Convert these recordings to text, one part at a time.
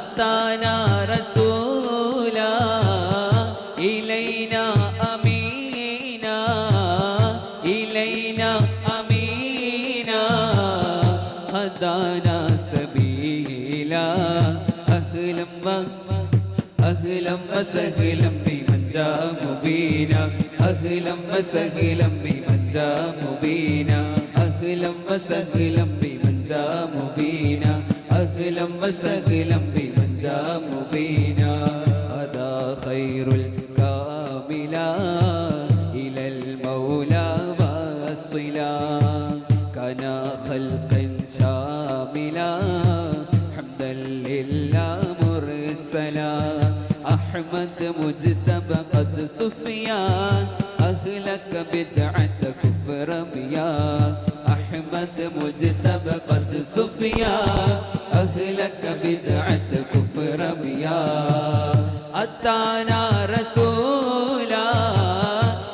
أتانا رسولا إلينا أمينا إلينا أمينا هدانا سبيلا أهلا و- أهلا وسهلا بمن جاء مبينا أهلا وسهلا بمن جاء مبينا أهلا وسهلا بمن جاء مبينا أهلا وسهلا بمن جاء مبينا هذا خير الكاملا إلى المولى والصلا كان خلقا شاملا حمدا لله مرسلا أحمد مجتبى قد صفيا أهلك بدعة كفر بيا أحمد مجتبى قد صفيا أهلك بدعة كفر بيا أتانا رسولا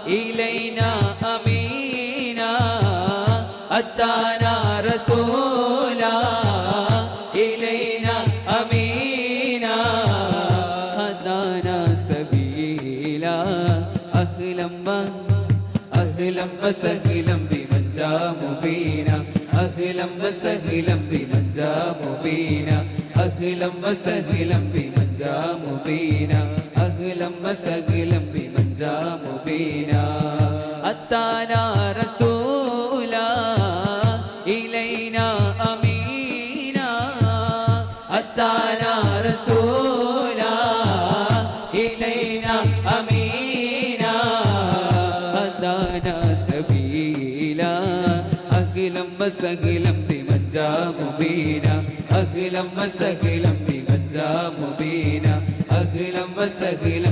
إلينا أمينا. أتانا رسولا إلينا أمينا. هدانا سبيلا أهلا و- أهلا وسهلا بمن جاء مبينا. أهلا وسهلا بمن جاء مبينا أهلا وسهلا بمن جاء مبينا أهلا وسهلا بمن جاء مبينا أتانا رسولا إلينا أمينا. أتانا رسولا إلينا أمينا. هدانا سبيلا. أهلا وسهلا بمن جاء مبينا أهلا وسهلا بمن جاء مبينا أهلا وسهلا